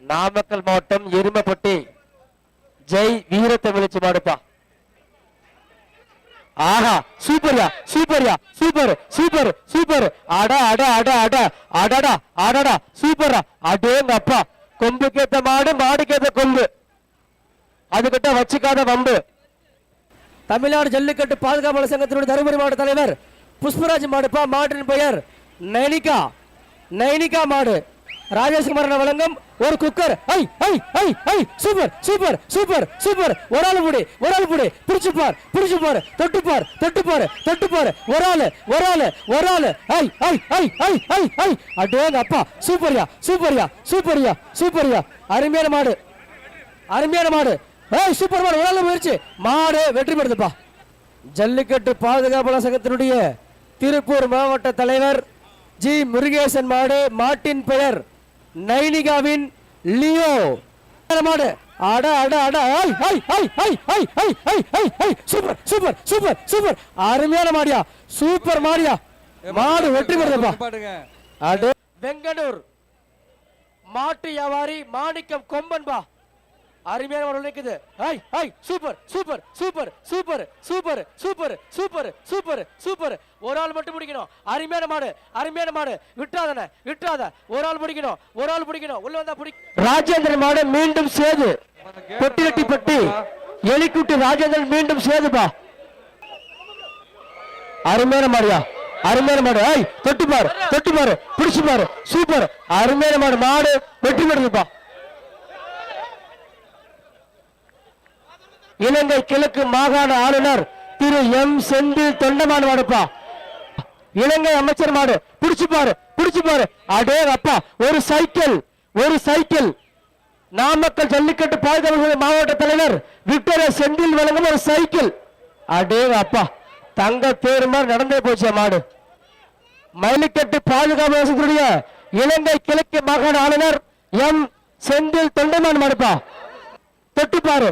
நாமக்கல் மாவட்டம் எருமப்பட்டி. ஜெய் வீரத்தமிழ்ச்சி மாடுப்பா. ஆஹா சூப்பர்யா சூப்பர்யா சூப்பர் சூப்பர் சூப்பர். அட அட அட அட அடடா அடடா சூப்பரா அடேங்க அப்பா கொம்புக்கேத்த மாடு மாடுக்கேத்த கொம்பு. அதுகிட்ட வச்சுக்காத வம்பு. தமிழ்நாடு ஜல்லிக்கட்டு பாதுகாப்பு சங்கத்தினுடைய தருமபுரி மாவட்ட தலைவர் புஷ்பராஜ் மாடுப்பா மாட்டின் பெயர் நைனிகா நைனிகா மாடு. ராஜேஷ்குமாரன் வழங்கும் ஒரு குக்கர். ஐ ஐ ஐ ஐ சூப்பர் சூப்பர் சூப்பர் சூப்பர். ஒரு ஆள் புடி ஒரு ஆள் புடி பிடிச்சு பார் பிடிச்சு பார். தொட்டு பார் தொட்டு பார் தொட்டு பார். ஒரு ஆளு ஒரு ஆளு ஒரு ஆளு. ஐ ஐ ஐ ஐ ஐ ஐ. அடேங்க அப்பா. சூப்பர்யா சூப்பர்யா சூப்பர்யா சூப்பர்யா. அருமையான மாடு. அருமையான மாடு. ஏய் சூப்பர் மாடு. ஒரு ஆள் முயற்சி மாடு வெற்றி பெறுதுப்பா. ஜல்லிக்கட்டு பாதுகாப்பு சங்கத்தினுடைய திருப்பூர் மாவட்ட தலைவர் ஜி. முருகேசன் மாடு மாட்டின் பெயர். நைனிகாவின் லியோ. மாடு. அட அட அட. Super super super super. அருமையான மாடியா. சூப்பர் மாடியா. மாடு வெற்றி பெறுதப்பா அடு. வெங்கனூர். மாட்டு வியாபாரி மாணிக்கம் கொம்பன்பா அருமையான ஒரு நிக்குது ஐ ஐ super super super super super super super super super ஒரு ஆள் மட்டும் பிடிக்கணும். அருமையான மாடு அருமையான மாடு. விட்டாதன விட்டாத. ஒரு ஆள் பிடிக்கணும். ஒரு ஆள் பிடிக்கணும். உள்ள வந்தா பிடி ராஜேந்திரன் மாடு மீண்டும் சேது. பொட்டி வெட்டி பட்டி. எலிக்குட்டி ராஜேந்திரன் மீண்டும் சேதுப்பா. அருமையான மாடியா. அருமையான மாடு. ஐய் தொட்டு பாரு தொட்டு பாரு. பிடிச்சு பாரு. சூப்பர் அருமையான மாடு. மாடு வெற்றி பெறுதுப்பா. இலங்கை கிழக்கு மாகாண ஆளுநர் திரு எம். செந்தில் தொண்டமான் வாடுப்பா. இலங்கை அமைச்சர் மாடு பிடிச்சு பாரு பிடிச்சு பாரு. அடே அப்பா ஒரு சைக்கிள் ஒரு சைக்கிள். நாமக்கல் ஜல்லிக்கட்டு பாதுகாப்பு மாவட்ட தலைவர் விக்டோரியா செந்தில் வழங்கும் ஒரு சைக்கிள். அடே அப்பா தங்க தேர் மாதிரி நடந்தே போச்சு மாடு. மயிலுக்கட்டு பாதுகாப்பு வசதியுடைய இலங்கை கிழக்கு மாகாண ஆளுநர் எம். செந்தில் தொண்டமான் மாடுப்பா தொட்டு பாரு.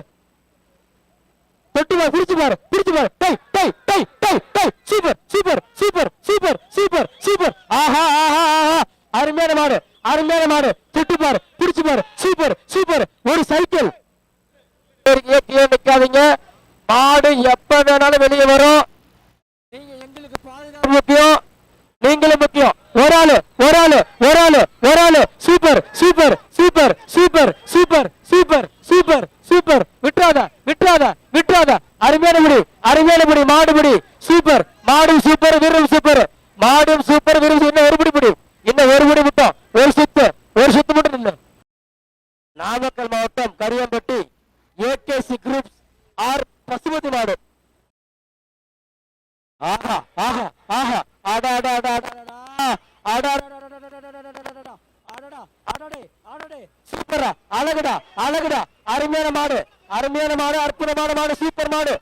தொட்டு பாரு பிடிச்சு பாரு பிடிச்சு பாரு. டை டை டை டை tie super super super super super super. ஆஹா ஆஹா ஆஹா. அருமையான மாடு அருமையான மாடு. தொட்டு பாரு பிடிச்சு பாரு. Super super. ஒரு சைக்கிள். கீழே நிக்காதீங்க மாடு எப்ப வேணாலும் வெளியே வரும். நீங்க எங்களுக்கு பாதுகாப்பு முக்கியம். நீங்களும் முக்கியம். ஒரு ஆளு ஒரு ஆளு ஒரு ஆளு ஒரு ஆளு super super super super super super super super. விட்டுறாத விட்டுறாத விட்டுறாத. அருமையான முடி அருமையான முடி மாடு முடி. சூப்பர் மாடும் சூப்பர் வீரம் சூப்பர். மாடும் சூப்பர் வீரம் இன்னும் ஒரு முடி முடி. இன்னும் ஒரு முடி மட்டும். ஒரு சுத்து ஒரு சுத்து மட்டும் நின்று நாமக்கல் மாவட்டம் Kariyampatti A K C group R Pasumathi மாடு. ஆஹா ஆஹா ஆஹா. ஆடா ஆடா ஆடா. சூப்பரா அழகுடா அழகுடா அருமையான மாடு அருமையான மாடு அற்புதமான மாடு சூப்பர் மாடு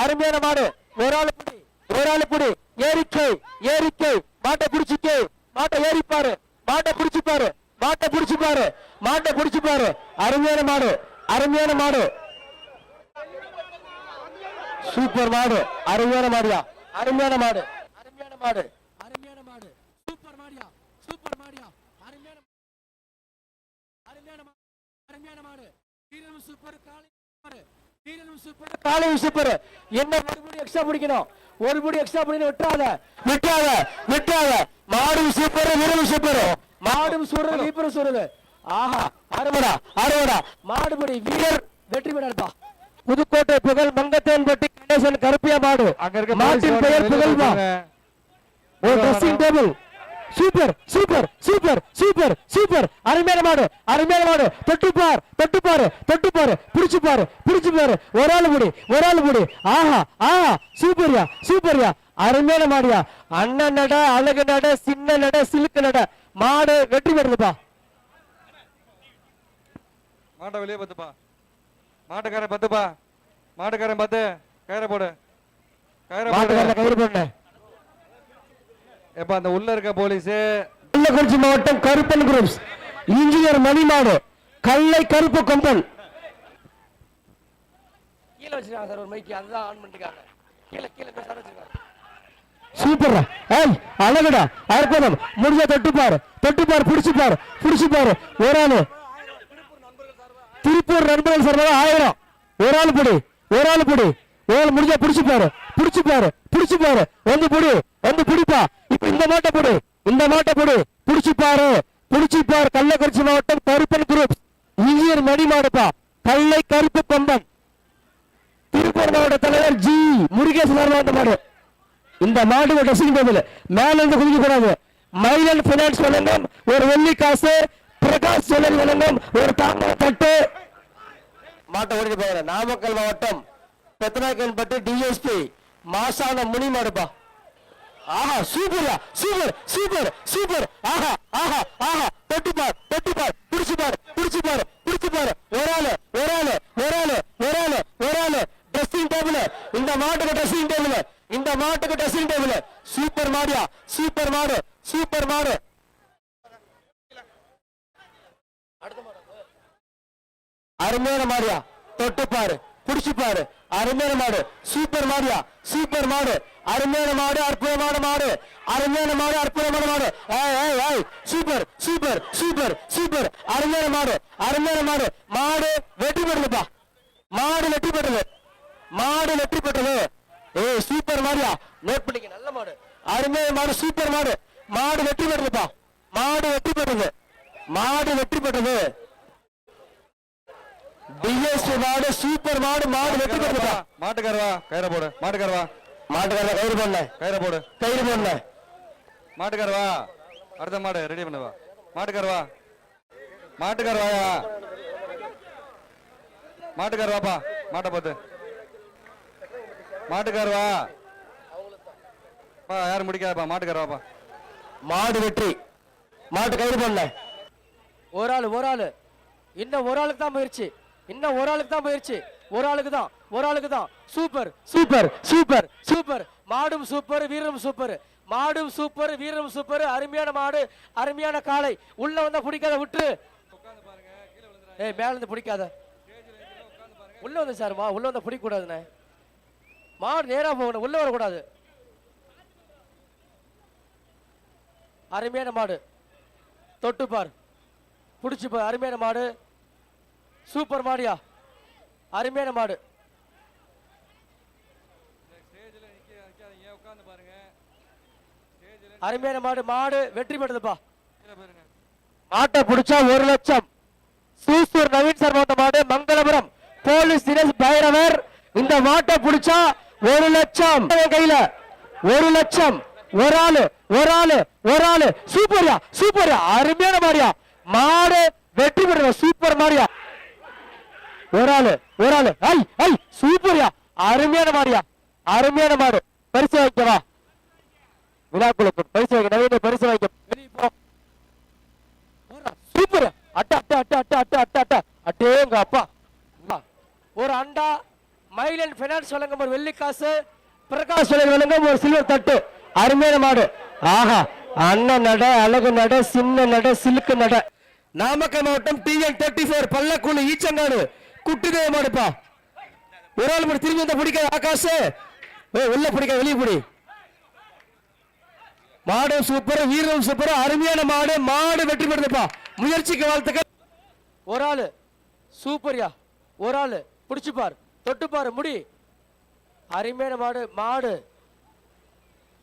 அருமையான மாடு ஒரு ஆளு புடி ஒரு ஆளு புடி ஏறிக்கை ஏறிக்கை மாட்டை பிடிச்சிக்கே மாட்டை ஏறிப்பாரு மாட்டை புடிச்சுப்பாரு பாரு மாட்டை புடிச்சுப்பாரு பாரு மாட்டை புடிச்சுப்பாரு பாரு அருமையான மாடு அருமையான மாடு சூப்பர் மாடு அருமையான மாடியா அருமையான மாடு அருமையான மாடு அருமையான மாடு சூப்பர் மாடியா சூப்பர் மாடியா அருமையான அருமையான மா- அருமையான மாடு வீரனும் சூப்பர் காளை வீரனும் சூப்பர் என்ன ஒரு முடி எக்ஸ்ட்ரா பிடிக்கணும். ஒரு முடி எக்ஸ்ட்ரா பிடிக்கணும் விட்டுறாத. விட்டுறாத விட்டுறாத. மாடும் சூப்பர் வீரனும் சூப்பர் மாடும் சூப்பர் வீப்பரும் சூப்பர் ஆஹா அறுவடா அறுவடா மாடுபடி வீரர் வெற்றி பெறப்பா புதுக்கோட்டை புகழ் மங்கத்தேன்பட்டி கணேசன் கருப்பியா மாடு. அங்க இருக்க மாட்டின் பெயர் புகழ்மா. ஒரு dressing table super super super super super. அருமையான மாடு அருமையான மாடு. தொட்டு பார் தொட்டு பாரு தொட்டு பாரு பிடிச்சு பாரு பிடிச்சு பாரு ஒரு ஆள் முடி ஒரு ஆள் முடி. ஆஹா ஆஹா சூப்பர்யா சூப்பர்யா. அருமையான மாடியா. அண்ணன் நட அழகு நட சின்ன நட சிலுக்கு நட. மாடு வெற்றி பெறுதுப்பா. மாட்டை வெளியே பத்துப்பா மாட்டுக்காரன் பத்துப்பா மாட்டுக்காரன் பத்து கயிறை போடு. கயிறை போடு. மாட்டுக்காரல கயிறு பண்ண எப்ப அந்த உள்ள இருக்க போலீஸ்? கள்ளக்குறிச்சி மாவட்டம் கருப்பன் குரூப்ஸ் இன்ஜினியர் மணிமாடு கல்லை கருப்பு கொம்பன். கீழே வச்சிருக்காங்க சார் ஒரு மைக்கு அதுதான் ஆன் பண்ணிருக்காங்க கீழே கீழே பேசாத வச்சிருக்காங்க. சூப்பர் ஏய் அழகுடா. அற்புதம். முடிஞ்ச தொட்டு பாரு தொட்டு பாரு பிடிச்சு பாரு பிடிச்சு பாரு ஒரு ஆளு. திருப்பூர் நண்பர்கள் சார்பாக ஆயிரம். ஒரு ஆள் பிடி. ஒரு ஆள் பிடி. ஒரு ஆள் முடிஞ்சா புடிச்சு பாரு புடிச்சு பாரு. வந்து புடி. வந்து புடிப்பா. இப்ப இந்த மாட்டை புடி. இந்த மாட்டை புடி. புடிச்சு பாரு. புடிச்சு பாரு. கள்ளக்குறிச்சி மாவட்டம் கருப்பன் குரூப் இந்தியர் மணி மாடுப்பா கல்லை கருப்பு கொம்பன் திருப்பூர் மாவட்ட தலைவர் ஜி. முருகேசன் மாவட்ட மாடு. இந்த மாடு ட்ரெஸ்ஸிங் டேபிள் மேல இருந்து குதிக்க கூடாது மைலன் பினான்ஸ் வழங்கும். ஒரு வெள்ளி காசு. பிரகாஷ் ஜுவல்லரி வழங்கும். ஒரு தாமரை தட்டு. மாட்டை ஓடிட்டு போகிறேன் நாமக்கல் மாவட்டம். பெத்தனாக்கன்பட்டு டிஎஸ்பி மாசான முனி மாடுப்பா. ஆஹா சூப்பர்யா சூப்பர் சூப்பர் சூப்பர் ஆஹா ஆஹா ஆஹா. தொட்டுப்பார் தொட்டுப்பார். பிடிச்சுப்பார் பார் புடிச்சு பார் புடிச்சு பார் புடிச்சு பார் ஒரு ஆளு ஒரு ஆளு ஒரு ஆளு ஒரு ஆளு ஒரு ஆளு ட்ரெஸ்ஸிங் டேபிள் இந்த மாட்டுக்கு ட்ரெஸ்ஸிங் டேபிள் இந்த மாட்டுக்கு ட்ரெஸ்ஸிங் டேபிள் சூப்பர் மாடியா சூப்பர் மாடு சூப்பர் மாடு அருமையான மாடியா தொட்டு பாரு புடிச்சு பாரு அருமையான மாடு சூப்பர் மாடியா சூப்பர் மாடு அருமையான மாடு அற்புதமான மாடு அருமையான மாடு அற்புதமான மாடு ஏய் ஏய் ஏய் சூப்பர் சூப்பர் சூப்பர் சூப்பர் அருமையான மாடு அருமையான மாடு மாடு வெற்றி பெற்றதுப்பா மாடு வெற்றி பெற்றது மாடு வெற்றி பெற்றது ஏய் சூப்பர் மாடியா நோட் பண்ணிக்க நல்ல மாடு அருமையான மாடு சூப்பர் மாடு மாடு வெற்றி பெற்றதுப்பா மாடு வெற்றி பெற்றது மாடு வெற்றி பெற்றது டிஎஸ்பி மாடு சூப்பர் மாடு மாடு வெற்றி பெற்றதுப்பா மாட்டுக்காரவா? கயிறை போடு. மாட்டுக்காரவா? மாட்டுக்காரல கயிறு பண்ண கயிறை போடு. கயிறு பண்ண மாட்டுக்காரவா? அடுத்த மாடு ரெடி பண்ணுவா மாட்டுக்காரவா? மாட்டுக்காரவாயா? மாட்டுக்காரவாப்பா மாட்டை பார்த்து. மாட்டுக்காரவா? பா யாரும் முடிக்காதப்பா மாட்டுக்காரவாப்பா. மாடு வெற்றி. மாட்டு கயிறு பண்ண ஒரு ஆள் ஒரு ஆள். இன்னும் ஒரு ஆளுக்கு தான் முயற்சி. இன்னும் ஒரு ஆளுக்கு தான் முயற்சி. ஒரு ஆளுக்கு தான் ஒரு ஆளுக்கு தான். Super super super super. மாடும் சூப்பர் வீரம் சூப்பர். மாடும் சூப்பர் வீரம் சூப்பர். அருமையான மாடு அருமையான காளை. உள்ள வந்தா பிடிக்காத விட்டுரு. ஏய் மேல இருந்து பிடிக்காத. உள்ள வந்து சார் மா உள்ள வந்தா பிடிக்க கூடாதுண்ணே மாடு நேரா போகணும் உள்ள வரக்கூடாது. அருமையான மாடு. தொட்டுப்பார். பிடிச்சிப்பார் பிடிச்சி அருமையான மாடு. சூப்பர் மாடியா? அருமையான மாடு. அருமையான மாடு மாடு வெற்றி பெற்றதுப்பா மாட்டை பிடிச்சா ஒரு லட்சம். சூசூர் நவீன் சர்மாத்த மாடு மங்களபுரம். போலீஸ் தினேஷ் பைரவர் இந்த மாட்டை பிடிச்சா ஒரு லட்சம். என் கையில ஒரு லட்சம். ஒரு ஆளு ஒரு ஆளு ஒரு ஆளு. சூப்பர்யா சூப்பர்யா. அருமையான மாடியா. மாடு வெற்றி பெற்ற சூப்பர் மாடியா. ஒரு ஆளு. ஒரு ஆளு ஐ ஐ சூப்பர்யா. அருமையான மாடியா அருமையான மாடு. பரிசு வைக்கவா விழா குழுக்கும். பரிசு வைக்க நவீன பரிசு வைக்க சூப்பர் அட்ட அட்ட அட்ட அட்ட அட்ட அட்ட அட்ட. அட்டேங்க அப்பா. ஒரு அண்டா மைலன் பினான்ஸ் வழங்கும் ஒரு வெள்ளி காசு. பிரகாஷ் சுழல் வழங்கும் ஒரு சில்வர் தட்டு. அருமையான மாடு. ஆஹா. அண்ணன் நட அழகு நட சின்ன நட சிலுக்கு நட. நாமக்கல் மாவட்டம் TN thirty four Pallakkuzhu Eachankadu. குட்டிதேவ மாடுப்பா ஒரு ஆள் மட்டும் திரும்பி வந்தா பிடிக்காது ஆகாஷ்? ஏய் உள்ள பிடிக்க வெளியே பிடி. மாடு சூப்பர் வீரம் சூப்பர் அருமையான மாடு மாடு வெற்றி பெறுதுப்பா. முயற்சிக்கு வாழ்த்துக்கள். ஒரு ஆளு சூப்பர்யா. ஒரு ஆளு பிடிச்சுப்பார். பார் முடி. அருமையான மாடு மாடு.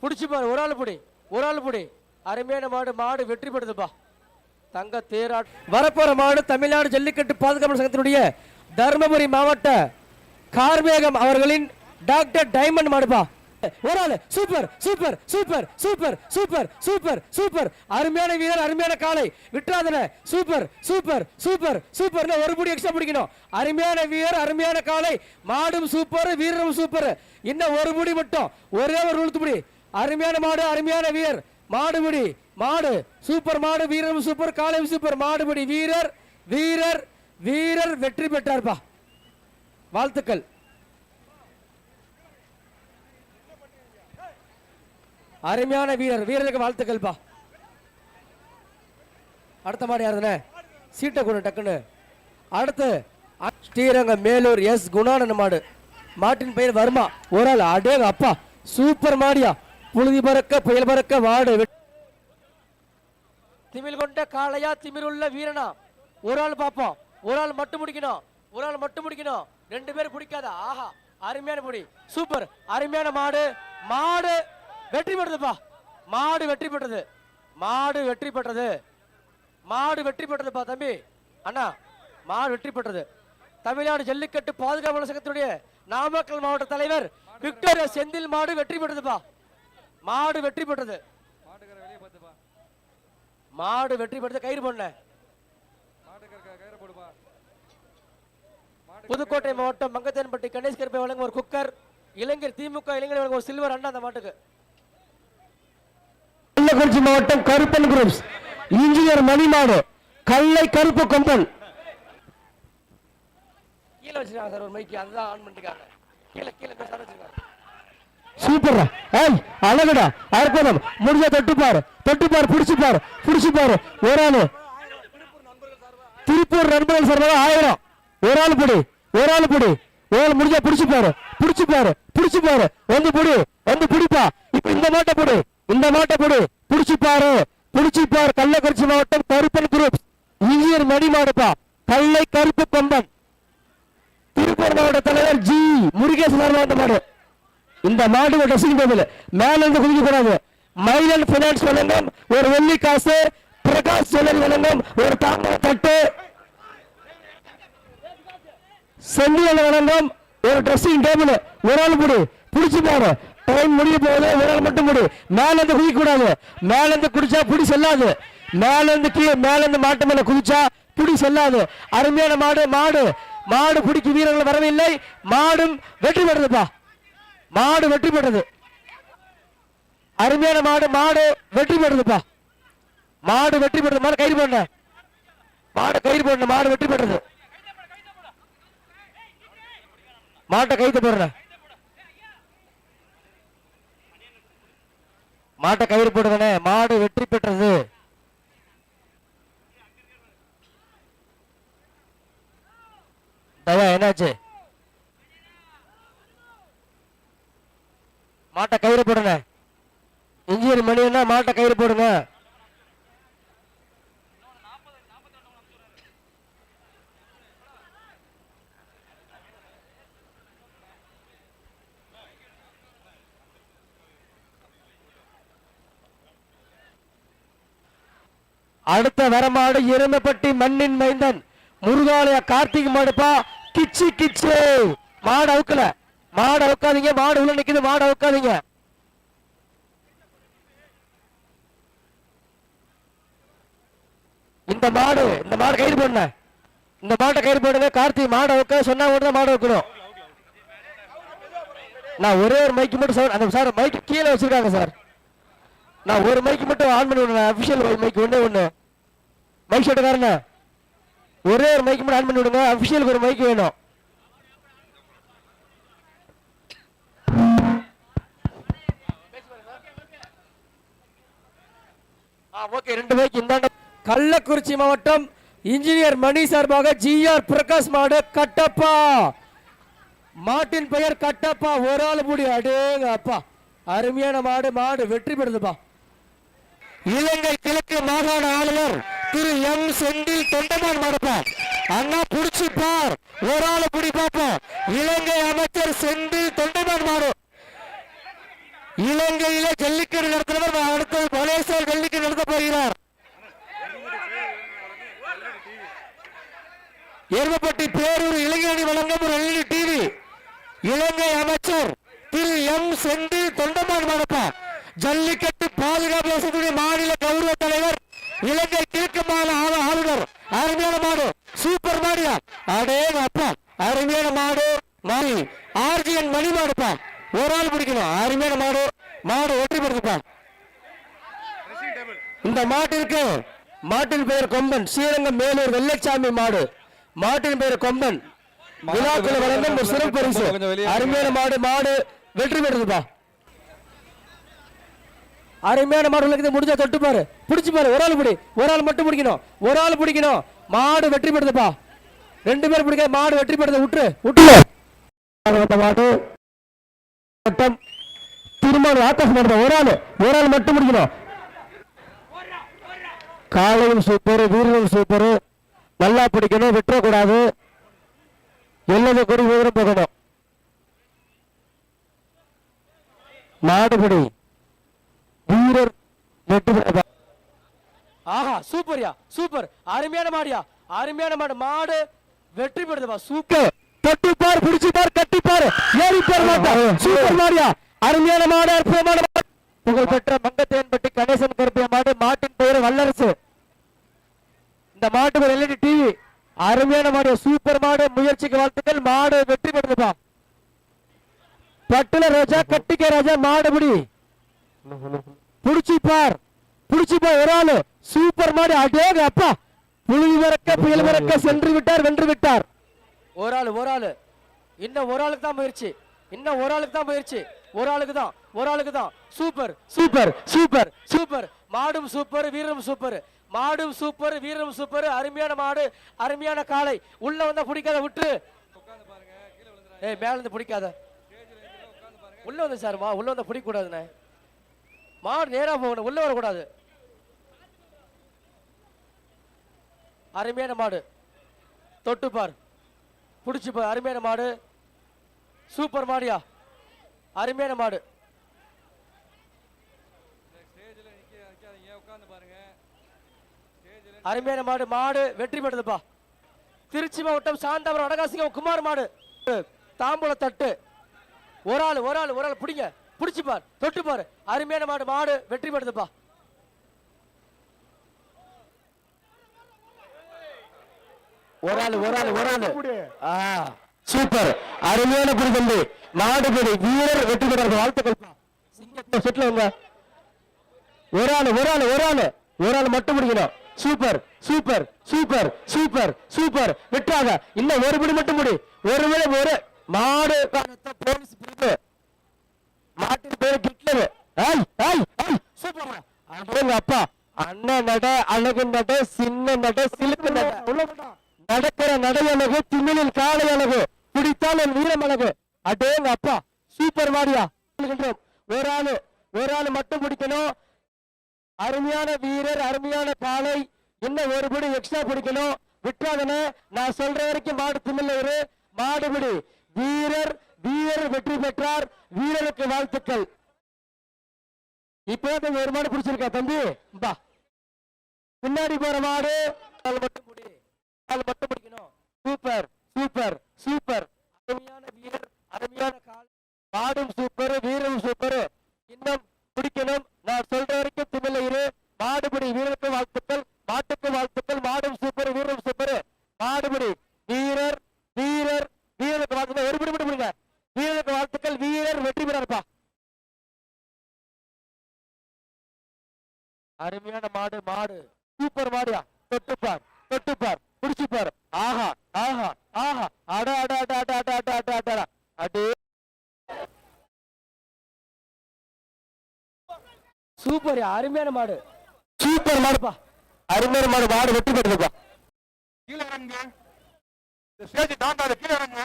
பிடிச்சு பாரு ஒரு ஆள் பிடி ஒரு ஆள் பிடி. அருமையான மாடு மாடு வெற்றி பெறுதுப்பா. தங்க தேரா வரப்போற மாடு தமிழ்நாடு ஜல்லிக்கட்டு பாதுகாப்பு சங்கத்தினுடைய தருமபுரி மாவட்ட கார்மேகம் அவர்களின் டாக்டர் டைமண்ட் மாடுப்பா. ஒரு ஆளு. Super super super super super super super. அருமையான வீரர் அருமையான காளை. விட்டுறாதன. சூப்பர் சூப்பர் சூப்பர் சூப்பர் ஒரு புடி எக்ஸ்ட்ரா பிடிக்கணும். அருமையான வீரர் அருமையான காளை. மாடும் சூப்பர் வீரரும் சூப்பர். இன்னும் ஒரு முடி மட்டும். ஒரே ஒரு உளுத்து முடி. அருமையான மாடு அருமையான வீரர். மாடுபிடி மாடு. சூப்பர் மாடு வீரரும் சூப்பர் காளை சூப்பர். மாடுபிடி வீரர் வீரர் வீரர் வெற்றி பெற்றார்ப்பா. வாழ்த்துக்கள். அருமையான வீரர். வீரருக்கு வாழ்த்துக்கள்ப்பா. அடுத்த மாடு யாருதுண்ணே? சீட்டை கொடு டக்குன்னு. அடுத்து அ- ஸ்ரீரங்கம் மேலூர் எஸ். குணானன் மாடு. மாட்டின் பெயர் வருமா. ஒரு ஆள் அடேங்க அப்பா. சூப்பர் மாடியா. புழுதி பறக்க புயல் பறக்க வாடு வெட்- திமிழ் கொண்ட காளையா திமிருள்ள வீரனா. ஒரு ஆள் பார்ப்போம். ஒரு ஆள் மட்டும் முடிக்கணும். ஒரு ஆள் மட்டும் முடிக்கணும். ரெண்டு பேரும் பிடிக்காத? ஆஹா அருமையான முடி. சூப்பர். அருமையான மாடு. மாடு வெற்றி பெற்றதுப்பா. மாடு வெற்றி பெற்றது. மாடு வெற்றி பெற்றது. மாடு வெற்றி பெற்றதுப்பா தம்பி. அண்ணா மாடு வெற்றி பெற்றது. தமிழ்நாடு ஜல்லிக்கட்டு பாதுகாப்பு சங்கத்தினுடைய நாமக்கல் மாவட்ட தலைவர் விக்டோரியா செந்தில் மாடு வெற்றி பெற்றதுப்பா. மாடு வெற்றி பெற்றது. மாடு வெற்றி பெற்றது. கயிறு பண்ண மாட்டுக்கார கயிறை போடுப்பா புதுக்கோட்டை மாவட்டம் மங்கத்தேன்பட்டி கணேஷ் கருப்பை வழங்கும் ஒரு குக்கர் இளைஞர் திமுக இளைஞர் வழங்கும் ஒரு சில்வர் அண்ணா அந்த மாட்டுக்கு. கள்ளக்குறிச்சி மாவட்டம் கருப்பன் குரூப்ஸ் இன்ஜினியர் மணிமாடு கல்லை கருப்பு கொம்பன். கீழே வச்சிருக்காங்க சார் ஒரு மைக்கு அதுதான் ஆன் பண்ணிருக்காங்க. கீழே கீழே சார் வச்சிருக்காங்க. சூப்பர்ரா. ஏய் அழகுடா. அற்புதம். முடிஞ்ச தொட்டுப்பாரு. தொட்டுப்பாரு பிடிச்சுப்பாரு. பிடிச்சுப்பாரு. ஒரு ஆளு. திருப்பூர் நண்பர்கள் சார்பாக ஆயிரம். ஒரு ஆள் பிடி. ஒரு ஆள் பிடி. ஒரு ஆள் முடிஞ்சா பிடிச்சுப்பாரு பிடிச்சு பாரு. வந்து பிடி. வந்து பிடிப்பா. இப்ப இந்த மாட்டை பிடி. இந்த மாட்டை பிடி. பிடிச்சுப்பாரு பிடிச்சுப்பாரு கள்ளக்குறிச்சி மாவட்டம் கருப்பன் குரூப் இன்ஜினியர் மணி மாடுப்பா கல்லை கருப்பு கொம்பன். திருப்பூர் மாவட்ட தலைவர் ஜி. முருகேசன் மாவட்ட மாடு. இந்த மாடு ட்ரெஸ்ஸிங் டேபிள் மேல இருந்து குதிக்க கூடாது. மைலன் பினான்ஸ் வழங்கும். ஒரு வெள்ளி காசு. பிரகாஷ் ஜுவல்லரி வழங்கும். ஒரு தாமரை தட்டு. செந்தில் வழங்கும் ஒரு ட்ரெஸ்ஸிங் டேபிள் ஒரு ஆள் முடி. பிடிச்சி போற டைம் முடிய போகுது. ஒரு ஆள் மட்டும் முடி. மேலேருந்து குதிக்க கூடாது மேலேருந்து குடிச்சா புடி செல்லாது. மேலேருந்து கீழே மேலேருந்து மாட்டு மேல குதிச்சா புடி செல்லாது. அருமையான மாடு மாடு. மாடு பிடிக்கும் வீரர்கள் வரவில்லை. மாடும் வெற்றி பெறுதுப்பா. மாடு வெற்றி பெற்றது அருமையான மாடு மாடு வெற்றி பெற்றதுப்பா மாடு வெற்றி பெற்றது மாடு கயிறு போடணும். மாடு கயிறு போடணும். மாடு வெற்றி பெற்றது மாட்டை கைத்து போடுற. மாட்டை கயிறு போடுதானே மாடு வெற்றி பெற்றது. தயா என்னாச்சு? மாட்டை கயிறு போடுறேன் இன்ஜினியர் மணி என்ன மாட்டை கயிறு போடுங்க அடுத்த வரமாடு எருமைப்பட்டி மண்ணின் மைந்தன். முருகாலய கார்த்திக் மாடுப்பா. கிச்சு கிச்சு. மாடு அவுக்கல. மாடு அவுக்காதீங்க. மாடு உள்ள நிக்குது. மாடு அவுக்காதீங்க. இந்த மாடு இந்த மாடு கயிறு போடுங்க இந்த மாட்டை கயிறு போடுங்க கார்த்திக் மாடு அவுக்க சொன்னா மட்டும் மாடு அவுக்கணும். நான் ஒரே ஒரு மைக்கு மட்டும் சார் அந்த சார் மைக்கு கீழே வச்சிருக்காங்க சார். நான் ஒரு மைக்கு மட்டும் ஆன் பண்ணி விடுறேன். அபிஷியல் மைக் ஒன்றே ஒன்று மைக் ஷர்ட்டுக்காரண்ணே ஒரே ஒரு மைக் மட்டும் ஆன் பண்ணி விடுங்க. அபிஷியலுக்கு ஒரு மைக் வேணும். ஓகே ரெண்டு மைக் இந்தாண்ட. கள்ளக்குறிச்சி மாவட்டம் இன்ஜினியர் மணி சார்பாக ஜிஆர் பிரகாஷ் மாடு கட்டப்பா. மாட்டின் பெயர் கட்டப்பா. ஒரு ஆள் முடி. அடேங்க அப்பா. அருமையான மாடு. மாடு வெற்றி பெறுதுப்பா. இலங்கை கிழக்கு மாகாண ஆளுநர் திரு எம் செந்தில் தொண்டமான் மாடுப்பார் அண்ணா புடிச்சு பார். ஒரு ஆளு புடி பார்ப்போம். இலங்கை அமைச்சர் செந்தில் தொண்டமான் மாறும் இலங்கையில ஜல்லிக்கட்டு நடத்துறவர் அடுத்தது மலேசியா ஜல்லிக்கட்டு நடத்த போகிறார். எருமப்பட்டி பேரூர் இளைஞரணி வழங்கும் ஒரு எல்இடி டிவி. இலங்கை அமைச்சர் திரு எம் செந்தில் தொண்டமான் மடப்பா ஜல்லிக்கட்டு பாதுகாப்பு வசதியுடைய மாநில கௌரவ தலைவர் இலங்கை கிழக்கு மாநில ஆள- ஆளுநர் அருமையான மாடு சூப்பர் மாடியா அடே அப்பா அருமையான மாடு மாறி ஆர்ஜிஎன் மணி மாடுப்பா ஒரு ஆள் பிடிக்கணும் அருமையான மாடு மாடு வெற்றி பெறுதுப்பா இந்த மாட்டிற்கு மாட்டின் பெயர் மேலூர் வெள்ளச்சாமி மாடு. மாட்டின் பெயர் கொம்பன். விழாக்குள்ள வழங்கும் ஒரு சிறப்பு பரிசு. அருமையான மாடு மாடு வெற்றி பெறுதுப்பா. அருமையான மாடு உலகத்தை முடிஞ்சா தொட்டு பாரு. பிடிச்சு பாரு. ஒரு ஆள் பிடி. ஒரு ஆள் மட்டும் பிடிக்கணும். ஒரு ஆள் பிடிக்கணும். மாடு வெற்றி பெறுதுப்பா. ரெண்டு பேர் பிடிக்க மாடு வெற்றி பெறுது. விட்டுரு விட்டுரு மாடு திருமணம் ஆகாஷ் மாடு ஒரு ஆள். ஒரு ஆள் மட்டும் பிடிக்கணும். காலையும் சூப்பர் வீரரும் சூப்பர் நல்லா பிடிக்கணும் விட்டுறக்கூடாது. எல்லது கொடி தூரம் போகணும். மாடுபடி வீரர் வெற்றி ஆஹா சூப்பர்யா சூப்பர் அருமையான மாடியா அருமையான மாடு. மாடு வெற்றி பெறுதுப்பா சூப்பர் தொட்டி பார் பிடிச்சு பார் கட்டி பார் ஏறி பார் மாட்டா சூப்பர் மாடியா அருமையான மாடு அற்புதமான மாடு புகழ்பெற்ற மங்கத்தேன்பட்டி கணேசன் கருப்பிய மாடு மாட்டின் பெயர் வல்லரசு. இந்த மாட்டு ஒரு எல்இடி டிவி. அருமையான மாடு சூப்பர் மாடு. முயற்சிக்கு வாழ்த்துக்கள். மாடு வெற்றி பெறுதுப்பா பட்டுல ராஜா கட்டிக்க ராஜா மாடுபடி புடிச்சு பார் புடிச்சு பார் ஒரு ஆளு. சூப்பர் மாடு. அடேங்க அப்பா. புழுதி மறக்க புயல் மறக்க சென்று விட்டார் வென்று விட்டார். ஒரு ஆளு ஒரு ஆளு. இன்னும் ஒரு ஆளுக்கு தான் முயற்சி. இன்னும் ஒரு ஆளுக்கு தான் முயற்சி. ஒரு ஆளுக்கு தான் ஒரு ஆளுக்கு தான். Super super super super. மாடும் சூப்பர் வீரரும் சூப்பர். மாடும் சூப்பர் வீரம் சூப்பர். அருமையான மாடு அருமையான காளை. உள்ள வந்தா பிடிக்காத விட்டு. ஏய் மேல இருந்து பிடிக்காத. உள்ள வந்து சார் மா உள்ள வந்தா பிடிக்க கூடாதுண்ணே மாடு நேரா போகணும் உள்ள வரக்கூடாது. அருமையான மாடு. தொட்டுப்பார் பிடிச்சிப்பார் பிடிச்சி அருமையான மாடு. சூப்பர் மாடியா. அருமையான மாடு. அருமையான மாடு மாடு வெற்றி பெறுதுப்பா. திருச்சி மாவட்டம் சாந்தாபுரம் வடகாசிங்கம் குமார் மாடு. தாம்பூல தட்டு. ஒரு ஆள் ஒரு ஆள் ஒரு ஆள் பிடிங்க. பிடிச்சு பார் தொட்டு பார். அருமையான மாடு மாடு வெற்றி பெறுதுப்பா. ஒரு ஆள் ஒரு ஆள் ஒரு ஆள். ஆ. சூப்பர். அருமையான புரிதம்பி மாடுபடி வீரர் வெற்றி பெற வாழ்த்துக்கள். சிங்கத்தை சுற்றுல வங்க. ஒரு ஆளு ஒரு ஆளு ஒரு ஆளு. ஒரு ஆளு மட்டும் முடிக்கணும். Super super super super super. விட்டாங்க இன்னும் ஒரு முடி மட்டும் முடி. ஒரு முடி ஒரு மாடு போலீஸ் பிரிவு. மாட்டின் பேரு கிட்லரு. ஐய் ஐய் ஐய் சூப்பர் அடேங்க அப்பா. அண்ணன் நட அழகு நட சின்ன நட சிலுக்கு நட. நடக்கிற நடை அழகு திமிழில் காலை அழகு பிடித்தால் என் வீரம் அடேங்க அப்பா சூப்பர் மாடியா சொல்கின்றோம். ஒரு ஆளு ஒரு ஆளு மட்டும் பிடிக்கணும். அருமையான வீரர் அருமையான காளை இன்னும் ஒரு படி எக்ஸ்ட்ரா பிடிக்கணும். விட்டாதனே நான் சொல்ற வரைக்கும் மாடு திமில்ல ஒரு மாடுபிடி வீரர் வீரர் வெற்றி பெற்றார். வீரருக்கு வாழ்த்துக்கள். இப்போ நீங்க ஒரு மாடு பிடிச்சிருக்கா தம்பி? பா பின்னாடி போற மாடு ஆள் மட்டும் பிடி. ஆள் மட்டும் பிடிக்கணும். Super super super. அருமையான வீரர் அருமையான கால். மாடும் சூப்பர் வீரம் சூப்பர். இன்னும் பிடிக்கணும் நான் சொல்ற வரைக்கும் திமில்ல இரு மாடுபிடி வீரருக்கு வாழ்த்துக்கள் மாட்டுக்கு வாழ்த்துக்கள். மாடும் சூப்பர் வீரம் சூப்பர். மாடுபிடி வீரர் வீரர் வீரருக்கு வாழ்த்துக்கள். ஒரு பிடி மட்டும் பிடிங்க வீரருக்கு வாழ்த்துக்கள் வீரர் வெற்றி பெறாருப்பா. அருமையான மாடு மாடு. சூப்பர் மாடியா. தொட்டுப்பார் தொட்டுப்பார். பிடிச்சுப்பார் ஆஹா ஆஹா ஆஹா. அட அட அட அட அட அட அட அட. அட. அடே சூப்பர் அருமையான மாடு. சூப்பர் மாடுப்பா. அருமையான மாடு மாடு வெற்றி பெற்றதுப்பா. கீழே இறங்குங்க இந்த ஸ்டேஜ் தாண்டாத கீழே இறங்குங்க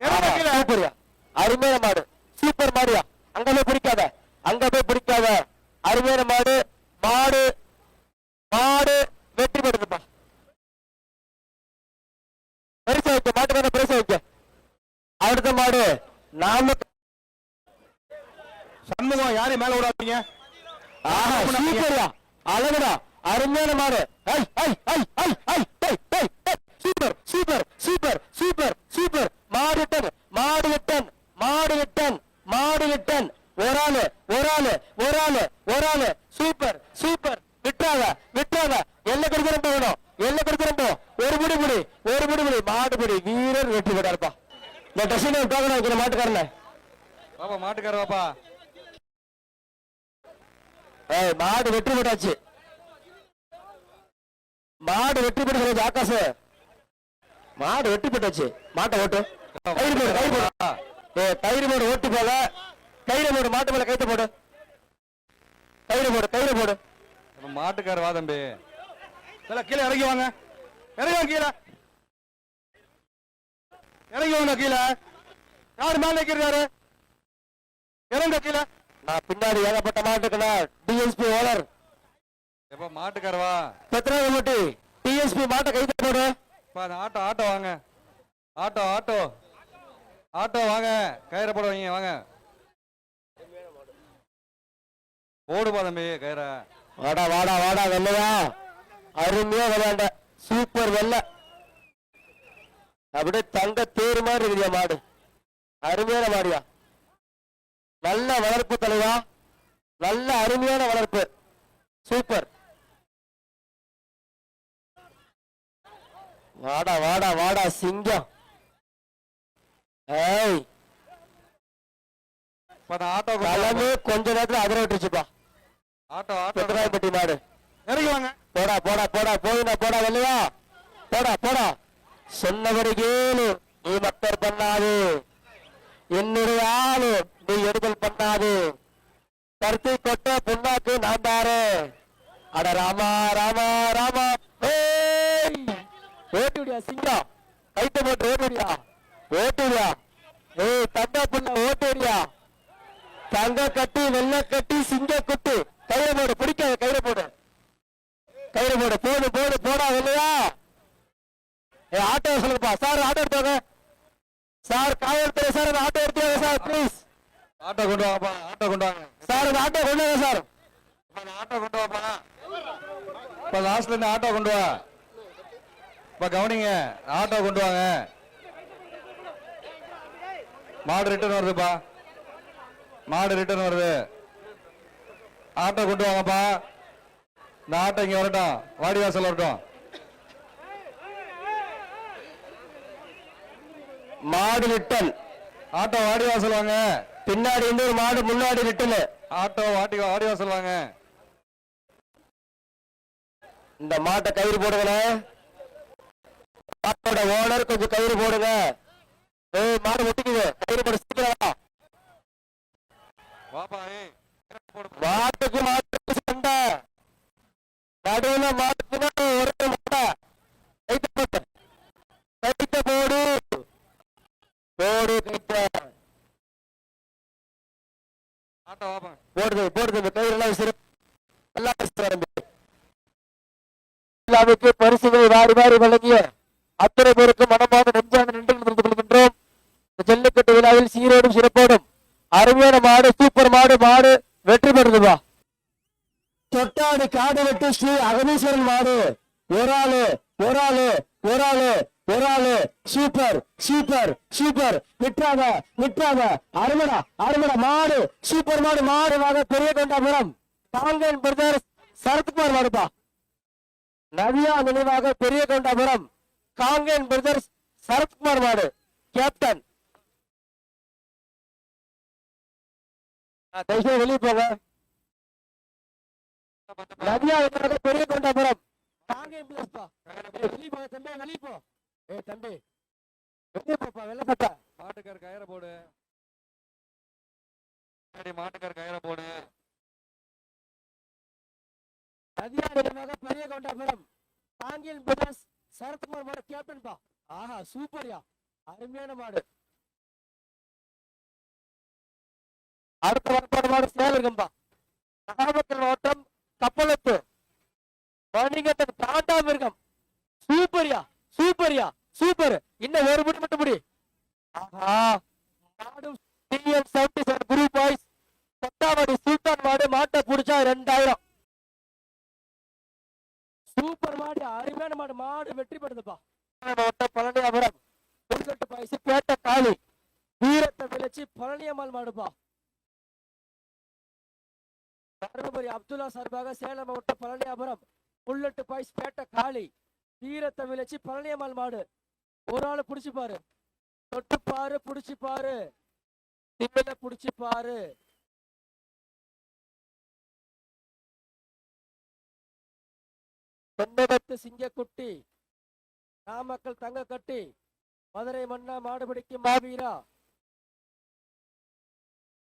இறங்க கீழே. சூப்பர்யா அருமையான மாடு. சூப்பர் மாடியா அங்க போய் பிடிக்காத. அங்க போய் பிடிக்காத. அருமையான மாடு மாடு மாடு வெற்றி பெற்றதுப்பா பரிசு வைக்க மாட்டுக்கான பரிசு மாடு நாம சண்முகம் யாரையும் மேல விடாதீங்க. ஆஹா அருமையான மாடு. Super super super super super. மாடு மாடு எட்டன் மாடு எட்டன் மாடு எட்டன். ஒரு ஆளு ஒரு ஆளு ஒரு ஆளு ஒரு ஆளு. Super super. விட்டுறாத விட்டுறாத. எல்ல கிடைக்கிற ட்ரெஸ்ஸிங் டோக்கன் வைக்கிற மாட்டுக்காரன பாப்பா மாட்டுக்கார பாப்பா ஏய் மாடு வெற்றி பெற்றாச்சு. மாடு வெற்றி பெற்றது ஆகாசு மாடு வெற்றி பெற்றாச்சு. மாட்டை ஓட்டு. கயிறு போடு கயிறு போடு. ஏ கயிறு போடு ஓட்டு போல. கயிறு போடு மாட்டு மேல கைத்த போடு. கயிறு போடு கயிறு போடு. மாட்டுக்கார வா தம்பி. கீழே இறங்கி வாங்க. இறங்கி கீழே. இறங்கி வாங்க கீழே. யாரு மேல நிக்கிறாரு? இறங்க கீழே. நான் பின்னாடி ஏகப்பட்ட மாட்டுக்கல டிஎஸ்பி ஓனர். எப்ப மாட்டுக்கார வா பத்திரமுட்டி டிஎஸ்பி மாட்டை பா அந்த ஆட்டோ ஆட்டோ வாங்க. Auto auto. ஆட்டோ வாங்க. கயிறை போட வைங்க வாங்க. ஓடுப்பா தம்பி கயிறை? வாடா வாடா வாடா வெள்ளையா. அருமையா விளையாண்ட. சூப்பர் வெள்ளை. அப்படியே தங்க தேர் மாதிரி இருக்குதியா மாடு. அருமையான மாடியா. நல்ல வளர்ப்பு தலைவா. நல்ல அருமையான வளர்ப்பு. சூப்பர். வாடா வாடா வாடா சிங்கம். ஏய். ஆட்டோ கொண்டு வாங்க. களமே கொஞ்ச நேரத்துல அதிர விட்டுருச்சுப்பா. Auto auto. மாடு. போடா போடா போடா போயிடா போடா வெள்ளையா. போடா போடா. சொன்னபடி நீ மக்கள் பண்ணாது. என்னுடைய ஆளு நீ எடுதல் பண்ணாது. கருத்தை கொட்ட புண்ணாக்கு நான் தாரு. அட ராமா ராமா ராமா. ஓட்டுடியா சிங்கம் கைத்த போட்டு ஓட்டுடியா ஓட்டுடியா ஏய் தங்க புள்ள ஓட்டுடியா தங்க கட்டி வெள்ளை கட்டி சிங்க குட்டு கயிறு போடு பிடிக்காத கயிறு போடு. கயிறு போடு போடு போடு போடா இல்லையா ஏ ஆட்டோ சொல்லுப்பா சார் ஆட்டோ எடுத்தாங்க சார் காவல்துறை சார் அந்த ஆட்டோ எடுத்தாங்க சார் ப்ளீஸ் ஆட்டோ கொண்டு வாங்கப்பா ஆட்டோ கொண்டு வாங்க. சார் அந்த ஆட்டோ கொண்டு வாங்க சார். ஆட்டோ கொண்டு வாப்பா. இப்ப லாஸ்ட்ல இருந்து ஆட்டோ கொண்டு வா. இப்ப கவனிங்க ஆட்டோ கொண்டு வாங்க. மாடு ரிட்டர்ன் வருதுப்பா. மாடு ரிட்டர்ன் வருது. ஆட்டோ கொண்டு வாங்கப்பா. இந்த ஆட்டோ இங்க வரட்டும். வாடிவாசல் வரட்டும். மாடு ரிட்டன் ஆட்டோ வாடிவாசல் வாங்க பின்னாடி இருந்து ஒரு மாடு முன்னாடி ரிட்டன் ஆட்டோ வாட்டி வாடிவாசல் வாங்க இந்த மாட்டை கயிறு போடுங்களே மாட்டோட ஓனர் கொஞ்சம் கயிறு போடுங்க. ஏய் மாடு முட்டிக்குது கயிறு போடு சீக்கிரம். வாப்பா மாட்டுக்கு மாட்டுக்கு சண்டை. நடுவுல மாட்டுக்கு போடுது போடுது பரிசுகளை வாரி வாரி வழங்கிய அத்தனை மனமாக நெஞ்சான நன்றி கொள்கின்றோம். ஜல்லிக்கட்டு விழாவில் சீரோடும் சிறப்போடும் அருமையான மாடு சூப்பர் மாடு மாடு வெற்றி பெறுதுவா தொட்டாடு காடு வெட்டு ஸ்ரீ அகதீஸ்வரன் மாடு. ஒரு ஆளு ஒரு ஆளு ஒரு ஆளு. ஒரு ஆளு. Super super super. விட்டாத விட்டாத அருமடா அருமடா. மாடு. சூப்பர் மாடு மாடு வாங்க. பெரிய கொண்டாபுரம் தாங்கன் பிரதர் சரத்குமார் மாடுப்பா நவியா நினைவாக பெரிய கொண்டாபுரம் காங்கேன் பிரதர்ஸ் சரத்குமார் மாடு. கேப்டன். தயவுசெய்து வெளியே போங்க. நதியா பெரிய கொண்டாபுரம் காங்கேன் பிரதர்ஸ் வெளியே போங்க வெளியே போ. ஏ தம்பி வெளியே போப்பா வெள்ள சட்டை மாட்டுக்கார் கயிறை போடு. பின்னாடி மாட்டுக்கார் கயிறை போடு. நினைவாக பெரிய கொண்டாபுரம். காங்கேன் பிரதர்ஸ் சரத்குமார் மாடு கேப்டன் பா. ஆஹா சூப்பர்யா அருமையான மாடு. அடுத்த வரப்பாடு மாடு சேலகம்பா நாமக்கல் மாவட்டம் கப்பலத்து. மணிகண்டன் காண்டாமிருகம் சூப்பர்யா சூப்பர்யா சூப்பர். இன்னும் ஒரு முடி மட்டும் முடி. ஆஹா மாடு TM seventy seven group boys Kottavadi Sultan மாடு மாட்டை புடிச்சா ரெண்டாயிரம். சூப்பர் மாடு அருமையான மாடு. மாடு வெற்றி பெறுதுப்பா. மாவட்டம் பழனியாபுரம் புல்கட்டு பாய்ஸ் பேட்ட காளி. வீரத்தை விளைச்சி பழனியம்மாள் மாடுப்பா. தருமபுரி அப்துல்லா சார்பாக சேலம் மாவட்டம் பழனியாபுரம் புல்லட்டு பாய்ஸ் பேட்ட காளி. வீரத்தை விளைச்சி பழனியம்மாள் மாடு. ஒரு ஆளு பிடிச்சி பாரு. தொட்டு பாரு பிடிச்சி பாரு. திமில பிடிச்சி பாரு. தென்னகத்து சிங்கக்குட்டி நாமக்கல் தங்க கட்டி மதுரை மன்னா மாடுபிடிக்கு மாவீரா.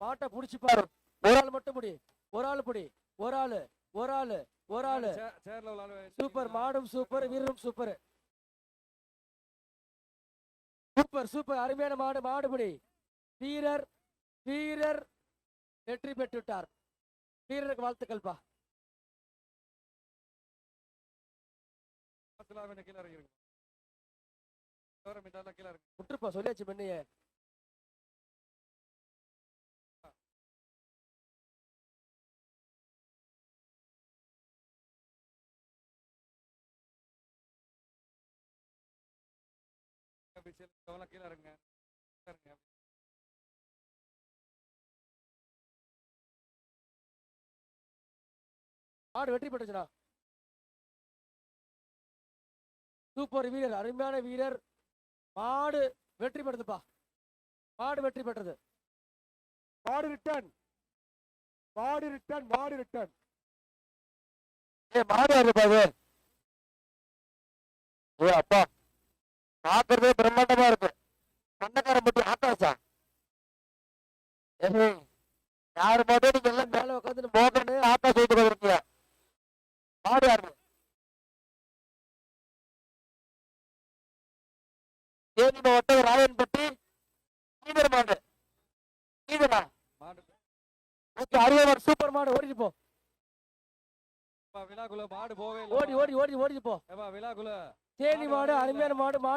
மாட்டை பிடிச்சி பாரு. ஒரு ஆள் மட்டும் முடி ஒரு ஆள் புடி. ஒரு ஆளு. ஒரு ஆளு ஒரு ஆளு. சூப்பர் மாடும் சூப்பர் வீரரும் சூப்பர் சூப்பர் சூப்பர் அருமையான மாடு மாடுபடி. வீரர் வீரர் வெற்றி பெற்றுட்டார். வீரருக்கு கீழே இருக்கு விட்டுருப்பா சொல்லியாச்சு பெண்ணையே. கீழே இருங்க கீழே இருங்க ஆடு வெற்றி பெற்றுச்சுடா. சூப்பர் வீரர் அருமையான வீரர். மாடு வெற்றி பெற்றதுப்பா மாடு வெற்றி பெற்றது. மாடு ரிட்டர்ன் மாடு ரிட்டர்ன் மாடு ரிட்டர்ன் ஏ மாடு வருதுப்பா ஏ அப்பா. பாக்குறதே பிரம்மாண்டமா இருக்கு. சொந்தக்காரன் மட்டும் ஆட்டாச்சா ஏய் யாரு மட்டும் நீங்க எல்லாம் மேல உட்காந்து மோகனு ஆட்டா சொல்லிட்டு இருக்கீங்க மாடு யாரு? தேனி மாவட்டம் ராயன்பட்டி ஈதர் மாடு. மாடு. ஓகே அறுபது சூப்பர் மாடு ஓடிட்டு போ. விழாக்குள்ள மாடு போவே ஓடி ஓடி ஓடி ஓடி போ. விழாக்குள்ள. தேனி மாடு அருமையான மாடு மாடு